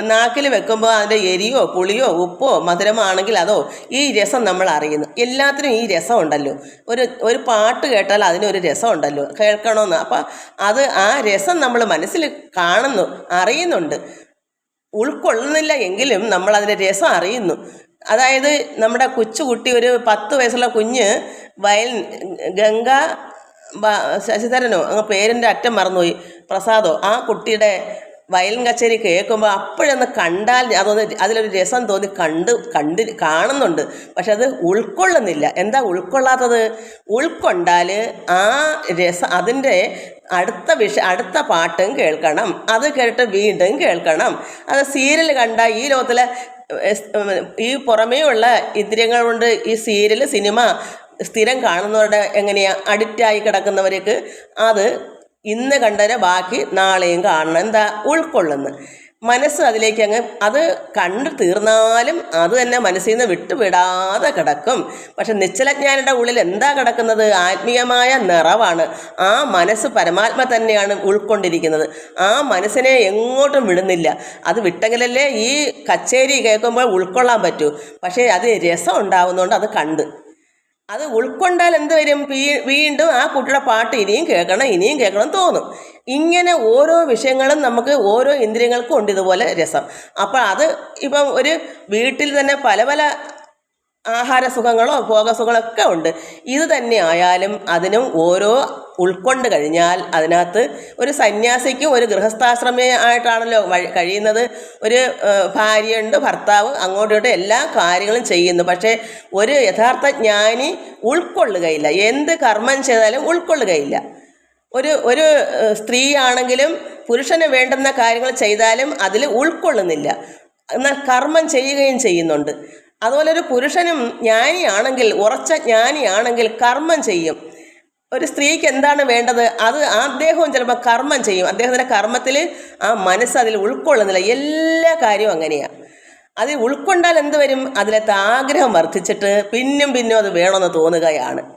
നാക്കിൽ വെക്കുമ്പോൾ അതിന്റെ എരിയോ പുളിയോ ഉപ്പോ മധുരമാണെങ്കിൽ അതോ ഈ രസം നമ്മൾ അറിയുന്നു. എല്ലാത്തിനും ഈ രസം ഉണ്ടല്ലോ. ഒരു ഒരു പാട്ട് കേട്ടാൽ അതിനൊരു രസം ഉണ്ടല്ലോ. കേൾക്കണമെന്ന് അപ്പം അത് ആ രസം നമ്മൾ മനസ്സിൽ കാണുന്നു അറിയുന്നുണ്ട്. ഉൾക്കൊള്ളുന്നില്ല എങ്കിലും നമ്മൾ അതിന്റെ രസം അറിയുന്നു. അതായത് നമ്മുടെ കൊച്ചുകുട്ടി ഒരു പത്ത് വയസ്സുള്ള കുഞ്ഞ് വയൽ ഗംഗ ശശിധരനോ അങ്ങ് പേരിന്റെ അറ്റം മറന്നുപോയി. പ്രസാദോ ആ കുട്ടിയുടെ വയലിൻ കച്ചേരി കേൾക്കുമ്പോൾ അപ്പോഴൊന്ന് കണ്ടാൽ അതൊന്ന് അതിലൊരു രസം തോന്നി കണ്ട് കണ്ട് കാണുന്നുണ്ട്. പക്ഷെ അത് ഉൾക്കൊള്ളുന്നില്ല. എന്താ ഉൾക്കൊള്ളാത്തത്? ഉൾക്കൊണ്ടാൽ ആ രസം അതിന്റെ അടുത്ത വിഷ അടുത്ത പാട്ടും കേൾക്കണം. അത് കേട്ട് വീണ്ടും കേൾക്കണം. അത് സീരിയൽ കണ്ട ഈ ലോകത്തിലെ ഈ പുറമേ ഉള്ള ഇന്ദ്രിയങ്ങൾ കൊണ്ട് ഈ സീരിയൽ സിനിമ സ്ഥിരം കാണുന്നവരുടെ എങ്ങനെയാണ് അഡിക്റ്റായി കിടക്കുന്നവർക്ക് അത് ഇന്ന് കണ്ടതിനെ ബാക്കി നാളെയും കാണണം. എന്താ? ഉൾക്കൊള്ളുന്നു. മനസ്സ് അതിലേക്ക് അങ്ങ് അത് കണ്ടു തീർന്നാലും അത് തന്നെ മനസ്സിൽ നിന്ന് വിട്ടുവിടാതെ കിടക്കും. പക്ഷെ നിശ്ചലജ്ഞാനിയുടെ ഉള്ളിൽ എന്താ കിടക്കുന്നത്? ആത്മീയമായ നിറവാണ്. ആ മനസ്സ് പരമാത്മ തന്നെയാണ് ഉൾക്കൊണ്ടിരിക്കുന്നത്. ആ മനസ്സിനെ എങ്ങോട്ടും വിടുന്നില്ല. അത് വിട്ടെങ്കിലല്ലേ ഈ കച്ചേരി കേൾക്കുമ്പോൾ ഉൾക്കൊള്ളാൻ പറ്റൂ. പക്ഷേ അത് രസം ഉണ്ടാവുന്നതുകൊണ്ട് അത് കണ്ട്. അത് ഉൾക്കൊണ്ടാൽ എന്ത് വരും? വീണ്ടും ആ കുട്ടിയുടെ പാട്ട് ഇനിയും കേൾക്കണം ഇനിയും കേൾക്കണം തോന്നും. ഇങ്ങനെ ഓരോ വിഷയങ്ങളും നമുക്ക് ഓരോ ഇന്ദ്രിയങ്ങൾക്കും ഉണ്ട് ഇതുപോലെ രസം. അപ്പോൾ അത് ഇപ്പം ഒരു വീട്ടിൽ തന്നെ പല പല ആഹാര ഭോഗസുഖങ്ങളൊക്കെ ഉണ്ട്. ഇത് തന്നെ ആയാലും അതിനും ഓരോ ഉൾക്കൊണ്ട് കഴിഞ്ഞാൽ അതിനകത്ത് ഒരു സന്യാസിക്കും ഒരു ഗൃഹസ്ഥാശ്രമി ആയിട്ടാണല്ലോ കഴിയുന്നത്. ഒരു ഭാര്യയുണ്ട് ഭർത്താവ് അങ്ങോട്ടും ഇങ്ങോട്ടും എല്ലാ കാര്യങ്ങളും ചെയ്യുന്നു. പക്ഷേ ഒരു യഥാർത്ഥ ജ്ഞാനി ഉൾക്കൊള്ളുകയില്ല. എന്ത് കർമ്മം ചെയ്താലും ഉൾക്കൊള്ളുകയില്ല. ഒരു ഒരു സ്ത്രീയാണെങ്കിലും പുരുഷന് വേണ്ടുന്ന കാര്യങ്ങൾ ചെയ്താലും അതിൽ ഉൾക്കൊള്ളുന്നില്ല. എന്നാൽ കർമ്മം ചെയ്യുകയും ചെയ്യുന്നുണ്ട്. അതുപോലെ ഒരു പുരുഷനും ജ്ഞാനിയാണെങ്കിൽ ഉറച്ച ജ്ഞാനിയാണെങ്കിൽ കർമ്മം ചെയ്യും. ഒരു സ്ത്രീക്ക് എന്താണ് വേണ്ടത്? അത് അദ്ദേഹവും ചിലപ്പോൾ കർമ്മം ചെയ്യും. അദ്ദേഹത്തിന്റെ കർമ്മത്തിൽ ആ മനസ്സ് അതിൽ ഉൾക്കൊള്ളുന്നില്ല. എല്ലാ കാര്യവും അങ്ങനെയാണ് അതിൽ ഉൾക്കൊണ്ടാൽ എന്ത് വരും? അതിലത്തെ ആഗ്രഹം വർദ്ധിച്ചിട്ട് പിന്നും പിന്നും അത് വേണമെന്ന് തോന്നുകയാണ്.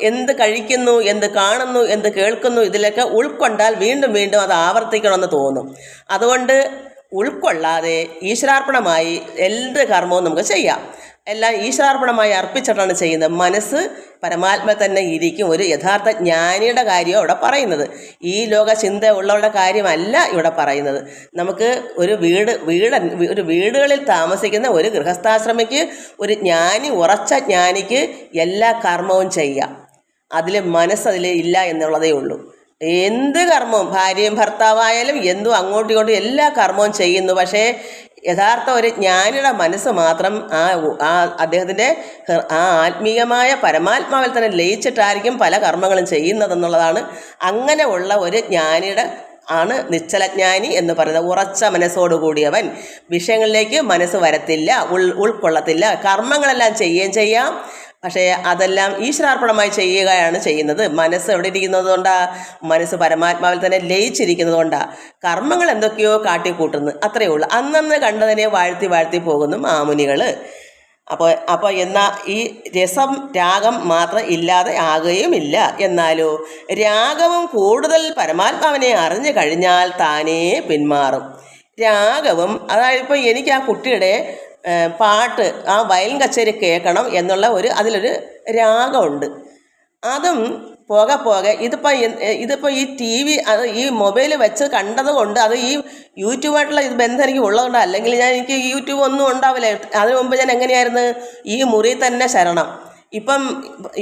എന്ത് കഴിക്കുന്നു എന്ത് കാണുന്നു എന്ത് കേൾക്കുന്നു ഇതിലൊക്കെ ഉൾക്കൊണ്ടാൽ വീണ്ടും വീണ്ടും അത് ആവർത്തിക്കണമെന്ന് തോന്നും. അതുകൊണ്ട് ഉൾക്കൊള്ളാതെ ഈശ്വരാർപ്പണമായി എന്ത് കർമ്മവും നമുക്ക് ചെയ്യാം. എല്ലാം ഈശ്വരാർപ്പണമായി അർപ്പിച്ചിട്ടാണ് ചെയ്യുന്നത്. മനസ്സ് പരമാത്മ തന്നെ ഇരിക്കും. ഒരു യഥാർത്ഥ ജ്ഞാനിയുടെ കാര്യമാണ് ഇവിടെ പറയുന്നത്. ഈ ലോക ചിന്ത ഉള്ളവരുടെ കാര്യമല്ല ഇവിടെ പറയുന്നത്. നമുക്ക് ഒരു വീട് വീട് ഒരു വീടുകളിൽ താമസിക്കുന്ന ഒരു ഗൃഹസ്ഥാശ്രമിക്ക് ഒരു ജ്ഞാനി ഉറച്ച ജ്ഞാനിക്ക് എല്ലാ കർമ്മവും ചെയ്യാം. അതിൽ മനസ്സതിൽ ഇല്ല എന്നുള്ളതേ ഉള്ളൂ. എന്ത് കർമ്മവും ഭാര്യയും ഭർത്താവായാലും എന്തും അങ്ങോട്ടും ഇങ്ങോട്ടും എല്ലാ കർമ്മവും ചെയ്യുന്നു. പക്ഷേ യഥാർത്ഥ ഒരു ജ്ഞാനിയുടെ മനസ്സ് മാത്രം ആ ആ അദ്ദേഹത്തിന്റെ ആ ആത്മീയമായ പരമാത്മാവിൽ തന്നെ ലയിച്ചിട്ടായിരിക്കും പല കർമ്മങ്ങളും ചെയ്യുന്നതെന്നുള്ളതാണ് അങ്ങനെ ഉള്ള ഒരു ജ്ഞാനിയുടെ ആണ് നിശ്ചലജ്ഞാനി എന്ന് പറയുന്നത്. ഉറച്ച മനസ്സോടു കൂടിയവൻ. വിഷയങ്ങളിലേക്ക് മനസ്സ് വരത്തില്ല ഉൾ ഉൾക്കൊള്ളത്തില്ല. കർമ്മങ്ങളെല്ലാം ചെയ്യുകയും ചെയ്യാം. പക്ഷേ അതെല്ലാം ഈശ്വരാർപ്പണമായി ചെയ്യുകയാണ് ചെയ്യുന്നത്. മനസ്സ് എവിടെ ഇരിക്കുന്നത് കൊണ്ടാ? മനസ്സ് പരമാത്മാവിൽ തന്നെ ലയിച്ചിരിക്കുന്നത് കൊണ്ടാ. കർമ്മങ്ങൾ എന്തൊക്കെയോ കാട്ടിക്കൂട്ടുന്നു. അത്രയേ ഉള്ളൂ. അന്നന്ന് കണ്ടതിനെ വാഴ്ത്തി വാഴ്ത്തി പോകുന്നു മാമുനികൾ. അപ്പോൾ അപ്പോൾ എന്നാൽ ഈ രസം രാഗം മാത്രം ഇല്ലാതെ ആകുകയുമില്ല. എന്നാലോ രാഗവും കൂടുതൽ പരമാത്മാവിനെ അറിഞ്ഞു കഴിഞ്ഞാൽ താനേ പിന്മാറും. രാഗവും അതായത് ഇപ്പോൾ എനിക്ക് ആ കുട്ടിയുടെ പാട്ട് ആ വയലിൻ കച്ചേരി കേൾക്കണം എന്നുള്ള ഒരു അതിലൊരു രാഗമുണ്ട്. അതും പോകെ പോകെ ഇതിപ്പോൾ ഇതിപ്പോൾ ഈ ടി വി അത് ഈ മൊബൈൽ വെച്ച് കണ്ടത് കൊണ്ട് അത് ഈ യൂട്യൂബായിട്ടുള്ള ഇത് ബന്ധം എനിക്ക് ഉള്ളതുകൊണ്ട് അല്ലെങ്കിൽ ഞാൻ എനിക്ക് യൂട്യൂബ് ഒന്നും ഉണ്ടാവില്ല. അതിനു മുമ്പ് ഞാൻ എങ്ങനെയായിരുന്നു? ഈ മുറി തന്നെ ശരണം. ഇപ്പം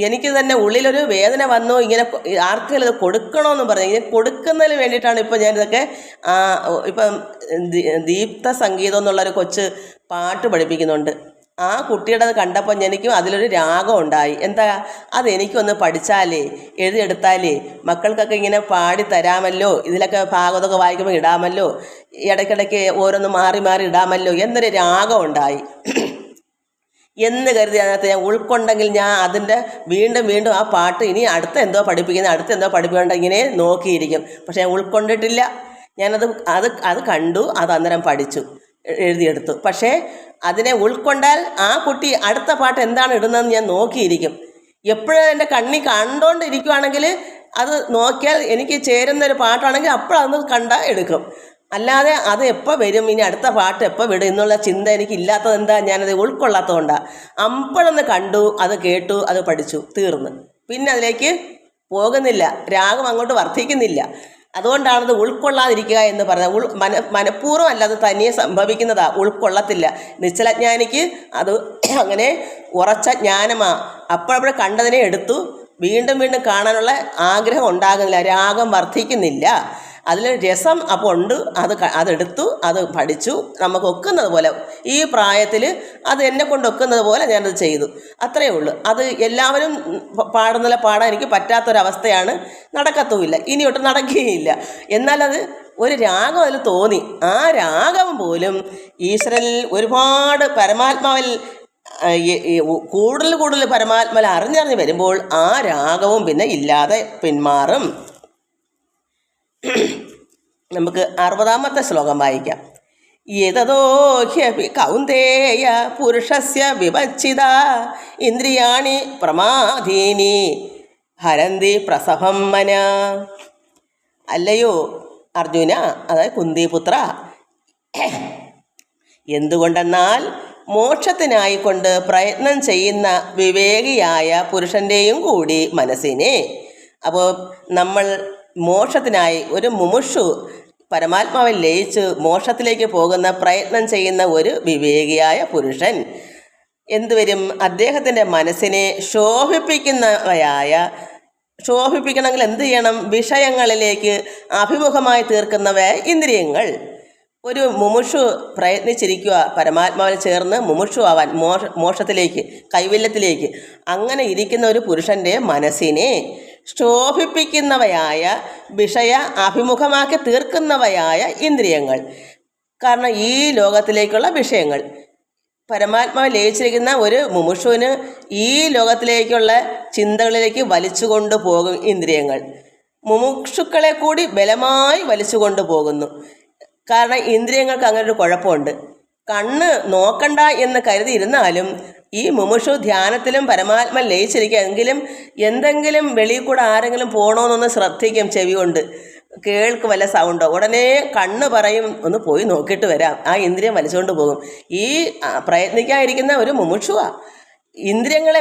എനിക്ക് തന്നെ ഉള്ളിലൊരു വേദന വന്നു ഇങ്ങനെ ആർക്കെങ്കിലും ഇത് കൊടുക്കണമെന്ന് പറഞ്ഞു ഇങ്ങനെ കൊടുക്കുന്നതിന് വേണ്ടിയിട്ടാണ് ഇപ്പം ഞാനിതൊക്കെ ഇപ്പം ദീപ്ത സംഗീതം എന്നുള്ളൊരു കൊച്ച് പാട്ട് പഠിപ്പിക്കുന്നുണ്ട്. ആ കുട്ടിയുടെ കണ്ടപ്പോൾ എനിക്കും അതിലൊരു രാഗം ഉണ്ടായി. എന്താ? അതെനിക്കൊന്ന് പഠിച്ചാലേ എഴുതിയെടുത്താലേ മക്കൾക്കൊക്കെ ഇങ്ങനെ പാടി തരാമല്ലോ ഇതിലൊക്കെ ഭാഗവതമൊക്കെ വായിക്കുമ്പോൾ ഇടാമല്ലോ ഇടയ്ക്കിടയ്ക്ക് ഓരോന്ന് മാറി മാറി ഇടാമല്ലോ എന്നൊരു രാഗം ഉണ്ടായി. എന്ന് കരുതി അതിനകത്ത് ഞാൻ ഉൾക്കൊണ്ടെങ്കിൽ ഞാൻ അതിന്റെ വീണ്ടും വീണ്ടും ആ പാട്ട് ഇനി അടുത്ത എന്തോ പഠിപ്പിക്കുന്നത് അടുത്ത എന്തോ പഠിപ്പിക്കേണ്ട ഇങ്ങനെ നോക്കിയിരിക്കും. പക്ഷേ ഞാൻ ഉൾക്കൊണ്ടിട്ടില്ല. ഞാനത് അത് അത് കണ്ടു അത് അന്നേരം പഠിച്ചു എഴുതിയെടുത്തു. പക്ഷേ അതിനെ ഉൾക്കൊണ്ടാൽ ആ കുട്ടി അടുത്ത പാട്ട് എന്താണ് ഇടുന്നതെന്ന് ഞാൻ നോക്കിയിരിക്കും. എപ്പോഴും എന്റെ കണ്ണി കണ്ടുകൊണ്ടിരിക്കുകയാണെങ്കിൽ അത് നോക്കിയാൽ എനിക്ക് ചേരുന്ന ഒരു പാട്ടാണെങ്കിൽ അപ്പോഴതൊന്ന് കണ്ടാൽ എടുക്കും. അല്ലാതെ അത് എപ്പോൾ വരും? ഇനി അടുത്ത പാട്ട് എപ്പോൾ വിടും? എന്നുള്ള ചിന്ത എനിക്ക് ഇല്ലാത്തത് എന്താ? ഞാനത് ഉൾക്കൊള്ളാത്തതുകൊണ്ടാണ് അമ്പഴൊന്ന് കണ്ടു അത് കേട്ടു അത് പഠിച്ചു തീർന്ന്. പിന്നെ അതിലേക്ക് പോകുന്നില്ല. രാഗം അങ്ങോട്ട് വർദ്ധിക്കുന്നില്ല. അതുകൊണ്ടാണത് ഉൾക്കൊള്ളാതിരിക്കുക എന്ന് പറഞ്ഞത്. ഉൾ മന മനഃപൂർവം അല്ലാതെ തനിയെ സംഭവിക്കുന്നതാ. ഉൾക്കൊള്ളത്തില്ല. നിശ്ചലജ്ഞാനിക്ക് അത് അങ്ങനെ ഉറച്ച ജ്ഞാനമാ. അപ്പോഴപ്പോഴും കണ്ടതിനെ എടുത്തു. വീണ്ടും വീണ്ടും കാണാനുള്ള ആഗ്രഹം ഉണ്ടാകുന്നില്ല. രാഗം വർദ്ധിക്കുന്നില്ല. അതിൽ രസം അപ്പോൾ ഉണ്ട്. അത് അതെടുത്തു അത് പഠിച്ചു. നമുക്ക് ഒക്കുന്നത് പോലെ ഈ പ്രായത്തിൽ അത് എന്നെ കൊണ്ട് ഒക്കുന്നത് പോലെ ഞാനത് ചെയ്തു. അത്രയേ ഉള്ളൂ. അത് എല്ലാവരും പാടുന്നില്ല പാടാൻ എനിക്ക് പറ്റാത്തൊരവസ്ഥയാണ്. നടക്കത്തുമില്ല. ഇനി ഒട്ടും നടക്കുകയില്ല. എന്നാലത് ഒരു രാഗം അതിൽ തോന്നി. ആ രാഗം പോലും ഈശ്വരനിൽ ഒരുപാട് പരമാത്മാവിൽ കൂടുതൽ കൂടുതൽ പരമാത്മാവിൽ അറിഞ്ഞറിഞ്ഞ് വരുമ്പോൾ ആ രാഗവും പിന്നെ ഇല്ലാതെ പിന്മാറും. നമുക്ക് അറുപതാമത്തെ ശ്ലോകം വായിക്കാം. യതതോ ഹ്യപി കൗന്ദേയ പുരുഷസ്യ വിവച്ചിത ഇന്ദ്രിയാണി പ്രമാധീനി ഹരന്തി പ്രസവം മന. അല്ലയോ അർജുന അതായത് കുന്തിപുത്ര എന്തുകൊണ്ടെന്നാൽ മോക്ഷത്തിനായിക്കൊണ്ട് പ്രയത്നം ചെയ്യുന്ന വിവേകിയായ പുരുഷന്റെയും കൂടി മനസ്സിനെ. അപ്പോൾ നമ്മൾ മോക്ഷത്തിനായി ഒരു മുമുഷു പരമാത്മാവിൽ ലയിച്ച് മോക്ഷത്തിലേക്ക് പോകുന്ന പ്രയത്നം ചെയ്യുന്ന ഒരു വിവേകിയായ പുരുഷൻ. എന്തുവരും അദ്ദേഹത്തിന്റെ മനസ്സിനെ ശോഭിപ്പിക്കുന്നവയായ ശോഭിപ്പിക്കണമെങ്കിൽ എന്ത് ചെയ്യണം? വിഷയങ്ങളിലേക്ക് അഭിമുഖമായി തീർക്കുന്നവ ഇന്ദ്രിയങ്ങൾ. ഒരു മുമുഷു പ്രയത്നിച്ചിരിക്കുക പരമാത്മാവിൽ ചേർന്ന് മുമുഷു ആവാൻ മോഷ മോക്ഷത്തിലേക്ക് കൈവല്യത്തിലേക്ക് അങ്ങനെ ഇരിക്കുന്ന ഒരു പുരുഷന്റെ മനസ്സിനെ ശോഭിപ്പിക്കുന്നവയായ വിഷയ അഭിമുഖമാക്കി തീർക്കുന്നവയായ ഇന്ദ്രിയങ്ങൾ. കാരണം ഈ ലോകത്തിലേക്കുള്ള വിഷയങ്ങൾ. പരമാത്മാവ് ലയിച്ചിരിക്കുന്ന ഒരു മുമുഷുവിന് ഈ ലോകത്തിലേക്കുള്ള ചിന്തകളിലേക്ക് വലിച്ചു കൊണ്ടുപോകും ഇന്ദ്രിയങ്ങൾ. മുമുക്ഷുക്കളെ കൂടി ബലമായി വലിച്ചു കൊണ്ടുപോകുന്നു കാരണം ഇന്ദ്രിയങ്ങൾക്ക് അങ്ങനെ ഒരു കുഴപ്പമുണ്ട്. കണ്ണ് നോക്കണ്ട എന്ന് കരുതിയിരുന്നാലും ഈ മുമുഷു ധ്യാനത്തിലും പരമാത്മ ലയിച്ചിരിക്കുക എങ്കിലും എന്തെങ്കിലും വെളിയിൽ കൂടെ ആരെങ്കിലും പോകണമെന്നൊന്ന് ശ്രദ്ധിക്കും ചെവി കൊണ്ട് കേൾക്ക് വല്ല സൗണ്ടോ? ഉടനെ കണ്ണ് പറയും ഒന്ന് പോയി നോക്കിയിട്ട് വരാം. ആ ഇന്ദ്രിയം വലിച്ചുകൊണ്ട് പോകും. ഈ പ്രയത്നിക്കാതിരിക്കുന്ന ഒരു മുമുക്ഷുവാ. ഇന്ദ്രിയങ്ങളെ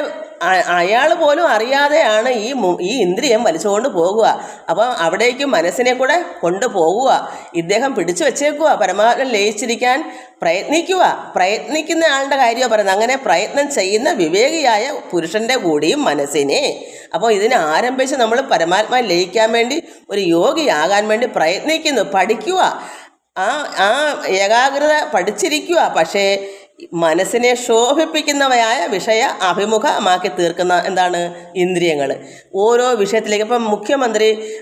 അയാൾ പോലും അറിയാതെയാണ് ഈ ഈ ഇന്ദ്രിയം വലിച്ചുകൊണ്ട് പോകുക. അപ്പം അവിടേക്ക് മനസ്സിനെ കൂടെ കൊണ്ടുപോകുക ഇദ്ദേഹം പിടിച്ചു വെച്ചേക്കുക. പരമാത്മ ലയിച്ചിരിക്കാൻ പ്രയത്നിക്കുക. പ്രയത്നിക്കുന്ന ആളുടെ കാര്യമാണ് പറയുന്നത്? അങ്ങനെ പ്രയത്നം ചെയ്യുന്ന വിവേകിയായ പുരുഷന്റെ കൂടിയും മനസ്സിനെ. അപ്പോൾ ഇതിനെ ആരംഭിച്ച് നമ്മൾ പരമാത്മാ ലയിക്കാൻ വേണ്ടി ഒരു യോഗിയാകാൻ വേണ്ടി പ്രയത്നിക്കുന്നു. പഠിക്കുക. ആ ആ ഏകാഗ്രത പഠിച്ചിരിക്കുക. പക്ഷേ മനസ്സിനെ ശോഭിപ്പിക്കുന്നവയായ വിഷയ അഭിമുഖമാക്കി തീർക്കുന്ന എന്താണ് ഇന്ദ്രിയങ്ങൾ. ഓരോ വിഷയത്തിലേക്ക് ഇപ്പം മുഖ്യമന്ത്രി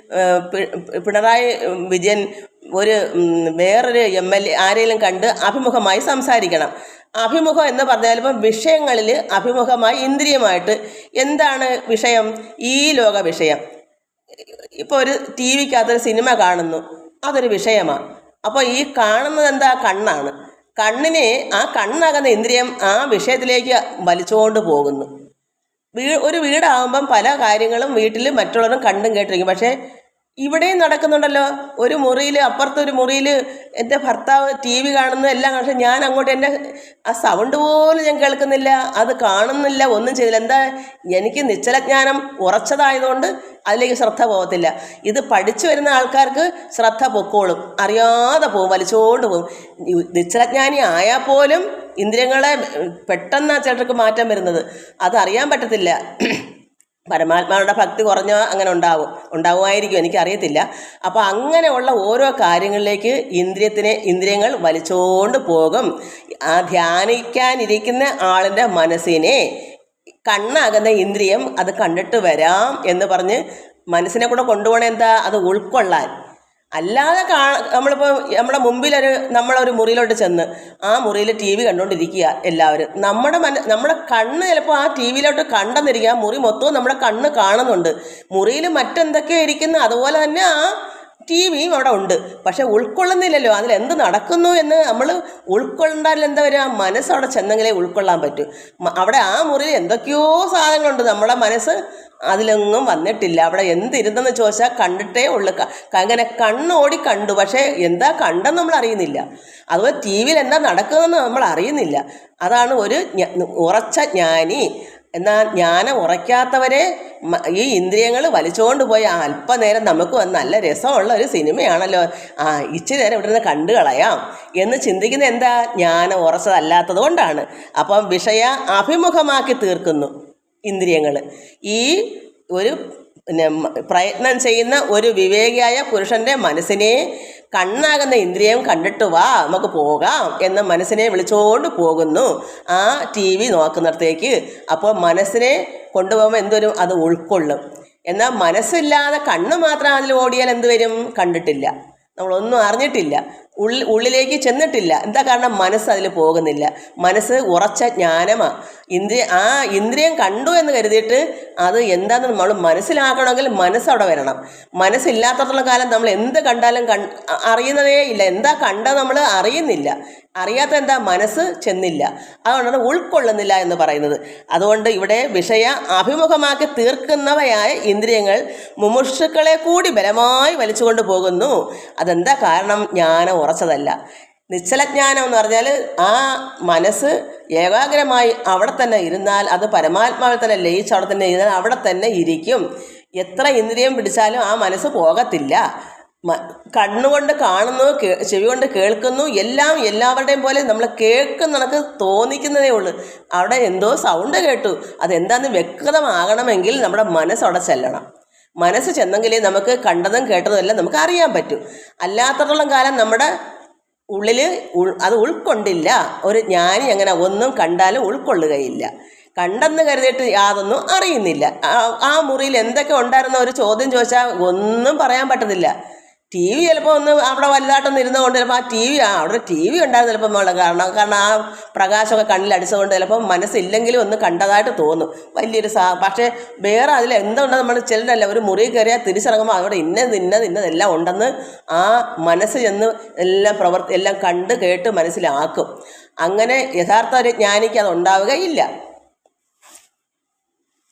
പിണറായി വിജയൻ ഒരു വേറൊരു എം എൽ എ ആരെങ്കിലും കണ്ട് അഭിമുഖമായി സംസാരിക്കണം. അഭിമുഖം എന്ന് പറഞ്ഞാൽ ഇപ്പം വിഷയങ്ങളിൽ അഭിമുഖമായി ഇന്ദ്രിയമായിട്ട് എന്താണ് വിഷയം? ഈ ലോക വിഷയം. ഇപ്പോൾ ഒരു ടി വിക്കകത്തൊരു സിനിമ കാണുന്നു. അതൊരു വിഷയമാണ് അപ്പോൾ ഈ കാണുന്നത് എന്താ? കണ്ണാണ്. കണ്ണിനെ ആ കണ്ണകന്ന ഇന്ദ്രിയം ആ വിഷയത്തിലേക്ക് വലിച്ചുകൊണ്ട് പോകുന്നു. വീ ഒരു വീടാകുമ്പം പല കാര്യങ്ങളും വീട്ടിൽ മറ്റുള്ളവരും കണ്ടും കേട്ടിരിക്കും. പക്ഷേ ഇവിടെയും നടക്കുന്നുണ്ടല്ലോ. ഒരു മുറിയിൽ അപ്പുറത്തൊരു മുറിയിൽ എന്റെ ഭർത്താവ് ടി വി കാണുന്നു എല്ലാം പക്ഷെ ഞാൻ അങ്ങോട്ട് എന്റെ ആ സൗണ്ട് പോലും ഞാൻ കേൾക്കുന്നില്ല. അത് കാണുന്നില്ല ഒന്നും ചെയ്തില്ല. എന്താ എനിക്ക് നിശ്ചലജ്ഞാനം ഉറച്ചതായതുകൊണ്ട് അതിലേക്ക് ശ്രദ്ധ പോകത്തില്ല. ഇത് പഠിച്ചു വരുന്ന ആൾക്കാർക്ക് ശ്രദ്ധ പൊക്കോളും. അറിയാതെ പോകും വലിച്ചുകൊണ്ട് പോകും. നിശ്ചലജ്ഞാനി ആയാൽ പോലും ഇന്ദ്രിയങ്ങളെ പെട്ടെന്ന് ആ ചേട്ടർക്ക് മാറ്റം വരുന്നത്. അതറിയാൻ പറ്റത്തില്ല. പരമാത്മാവുടെ ഭക്തി കുറഞ്ഞ അങ്ങനെ ഉണ്ടാവും. ഉണ്ടാവുമായിരിക്കും എനിക്കറിയത്തില്ല. അപ്പോൾ അങ്ങനെയുള്ള ഓരോ കാര്യങ്ങളിലേക്ക് ഇന്ദ്രിയത്തിനെ ഇന്ദ്രിയങ്ങൾ വലിച്ചുകൊണ്ട് പോകും. ആ ധ്യാനിക്കാനിരിക്കുന്ന ആളിന്റെ മനസ്സിനെ കണ്ണാകുന്ന ഇന്ദ്രിയം അത് കണ്ടിട്ട് വരാം എന്ന് പറഞ്ഞ് മനസ്സിനെ കൂടെ കൊണ്ടുപോകണ എന്താ? അത് ഉൾക്കൊള്ളാൻ. അല്ലാതെ കാ നമ്മളിപ്പോൾ നമ്മുടെ മുമ്പിലൊരു നമ്മളൊരു മുറിയിലോട്ട് ചെന്ന് ആ മുറിയിൽ ടി വി കണ്ടുകൊണ്ടിരിക്കുക എല്ലാവരും. നമ്മുടെ മന നമ്മുടെ കണ്ണ് ചിലപ്പോൾ ആ ടി വിയിലോട്ട് കണ്ടെന്നിരിക്കുക മുറി മൊത്തവും നമ്മുടെ കണ്ണ് കാണുന്നുണ്ട്. മുറിയിൽ മറ്റെന്തൊക്കെയോ ഇരിക്കുന്നു? അതുപോലെ തന്നെ ആ ടി വിയും അവിടെ ഉണ്ട്. പക്ഷെ ഉൾക്കൊള്ളുന്നില്ലല്ലോ. അതിൽ എന്ത് നടക്കുന്നു എന്ന് നമ്മൾ ഉൾക്കൊണ്ടാൽ എന്താ വരിക? മനസ്സ് അവിടെ ചെന്നെങ്കിലേ ഉൾക്കൊള്ളാൻ പറ്റൂ. അവിടെ ആ മുറിയിൽ എന്തൊക്കെയോ സാധനങ്ങളുണ്ട്. നമ്മുടെ മനസ്സ് അതിലൊന്നും വന്നിട്ടില്ല. അവിടെ എന്തിരുന്നെന്ന് ചോദിച്ചാൽ കണ്ടിട്ടേ ഉള്ളു. അങ്ങനെ കണ്ണോടി കണ്ടു. പക്ഷേ എന്താ കണ്ടെന്ന് നമ്മൾ അറിയുന്നില്ല. അതുപോലെ ടി വിയിൽ എന്താ നടക്കുന്നതെന്ന് നമ്മൾ അറിയുന്നില്ല. അതാണ് ഒരു ഉറച്ച ജ്ഞാനി. എന്നാൽ ജ്ഞാനം ഉറയ്ക്കാത്തവരെ ഈ ഇന്ദ്രിയങ്ങൾ വലിച്ചുകൊണ്ട് പോയി. ആ അല്പനേരം നമുക്ക് വന്ന് നല്ല രസമുള്ള ഒരു സിനിമയാണല്ലോ. ആ ഇച്ചിരി നേരം ഇവിടെ നിന്ന് കണ്ടു കളയാം. എന്ന് ചിന്തിക്കുന്ന എന്താ? ജ്ഞാനം ഉറച്ചതല്ലാത്തത് കൊണ്ടാണ്. അപ്പം വിഷയ അഭിമുഖമാക്കി തീർക്കുന്നു. ഇന്ദ്രിയങ്ങൾ ഈ ഒരു പിന്നെ പ്രയത്നം ചെയ്യുന്ന ഒരു വിവേകിയായ പുരുഷന്റെ മനസ്സിനെ കണ്ണാകുന്ന ഇന്ദ്രിയം കണ്ടിട്ട് വാ നമുക്ക് പോകാം എന്ന് മനസ്സിനെ വിളിച്ചുകൊണ്ട് പോകുന്നു. ആ ടി വി നോക്കുന്നിടത്തേക്ക്. അപ്പോൾ മനസ്സിനെ കൊണ്ടുപോകുമ്പോൾ എന്തൊരു അത് ഉൾക്കൊള്ളും. എന്നാൽ മനസ്സില്ലാതെ കണ്ണ് മാത്രം അതിൽ ഓടിയാൽ എന്ത് വരും? കണ്ടിട്ടില്ല. നമ്മളൊന്നും അറിഞ്ഞിട്ടില്ല. ഉള്ളിൽ ഉള്ളിലേക്ക് ചെന്നിട്ടില്ല. എന്താ കാരണം? മനസ്സ് അതിൽ പോകുന്നില്ല. മനസ്സ് ഉറച്ച ജ്ഞാനമാണ് ഇന്ദ്രിയ ആ ഇന്ദ്രിയം കണ്ടു എന്ന് കരുതിയിട്ട് അത് എന്താണെന്ന് നമ്മൾ മനസ്സിലാക്കണമെങ്കിൽ മനസ്സവിടെ വരണം. മനസ്സില്ലാത്തത്തോളം കാലം നമ്മൾ എന്ത് കണ്ടാലും കൺ അറിയുന്നതേ ഇല്ല. എന്താ കണ്ടത് നമ്മൾ അറിയുന്നില്ല. അറിയാത്ത എന്താ മനസ്സ് ചെന്നില്ല. അതുകൊണ്ടാണ് ഉൾക്കൊള്ളുന്നില്ല എന്ന് പറയുന്നത്. അതുകൊണ്ട് ഇവിടെ വിഷയ അഭിമുഖമാക്കി തീർക്കുന്നവയായ ഇന്ദ്രിയങ്ങൾ മുമുഷുക്കളെ കൂടി ബലമായി വലിച്ചുകൊണ്ട് പോകുന്നു. അതെന്താ കാരണം? ജ്ഞാനം ഉറച്ചതല്ല. നിശ്ചലജ്ഞാനം എന്ന് പറഞ്ഞാൽ ആ മനസ്സ് ഏകാഗ്രമായി അവിടെ തന്നെ ഇരുന്നാൽ അത് പരമാത്മാവിൽ തന്നെ ലയിച്ച് അവിടെ തന്നെ ഇരുന്നാൽ അവിടെ തന്നെ ഇരിക്കും. എത്ര ഇന്ദ്രിയം പിടിച്ചാലും ആ മനസ്സ് പോകത്തില്ല. കണ്ണുകൊണ്ട് കാണുന്നു ചെവി കൊണ്ട് കേൾക്കുന്നു എല്ലാം എല്ലാവരുടെയും പോലെ നമ്മൾ കേൾക്കുന്ന നമുക്ക് തോന്നിക്കുന്നതേ ഉള്ളൂ. അവിടെ എന്തോ സൗണ്ട് കേട്ടു. അതെന്താന്ന് വ്യക്തമാകണമെങ്കിൽ നമ്മുടെ മനസ്സ് അവിടെ ചെല്ലണം. മനസ്സ് ചെന്നെങ്കിലേ നമുക്ക് കണ്ടതും കേട്ടതും എല്ലാം നമുക്ക് അറിയാൻ പറ്റും. അല്ലാത്തടത്തോളം കാലം നമ്മുടെ ഉള്ളിൽ അത് ഉൾക്കൊണ്ടില്ല. ഒരു ജ്ഞാനി അങ്ങനെ ഒന്നും കണ്ടാലും ഉൾക്കൊള്ളുകയില്ല. കണ്ടെന്ന് കരുതിയിട്ട് യാതൊന്നും അറിയുന്നില്ല. ആ മുറിയിൽ എന്തൊക്കെ ഉണ്ടായിരുന്ന? ഒരു ചോദ്യം ചോദിച്ചാൽ ഒന്നും പറയാൻ പറ്റത്തില്ല. ടി വി ചിലപ്പോൾ ഒന്ന് അവിടെ വലുതായിട്ടൊന്നും ഇരുന്നുകൊണ്ട് ചിലപ്പോൾ ആ ടി വി ആ അവിടെ ടി വി ഉണ്ടായിരുന്നു ചിലപ്പോൾ നമ്മളുടെ കാരണം കാരണം ആ പ്രകാശമൊക്കെ കണ്ണിൽ അടിച്ചുകൊണ്ട് ചിലപ്പോൾ മനസ്സില്ലെങ്കിലും ഒന്ന് കണ്ടതായിട്ട് തോന്നും. വലിയൊരു സാ പക്ഷേ വേറെ അതിൽ എന്തുണ്ടോ നമ്മൾ ചിലരല്ല ഒരു മുറി കയറിയാൽ തിരിച്ചിറങ്ങുമ്പോൾ അവിടെ ഇന്നത് ഇന്നത് ഇന്നതെല്ലാം ഉണ്ടെന്ന് ആ മനസ്സ് ചെന്ന് എല്ലാം പ്രവർത്തി എല്ലാം കണ്ട് കേട്ട് മനസ്സിലാക്കും. അങ്ങനെ യഥാർത്ഥ ഒരു ജ്ഞാനിക്ക് അത് ഉണ്ടാവുകയില്ല.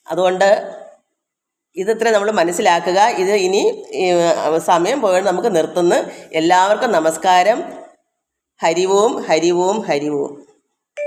അതുകൊണ്ട് ഇതിത്ര നമ്മൾ മനസ്സിലാക്കുക. ഇത് ഇനി സമയം പോയത് നമുക്ക് നിർത്തുന്നു. എല്ലാവർക്കും നമസ്കാരം. ഹരിവും ഹരിവും ഹരിവും.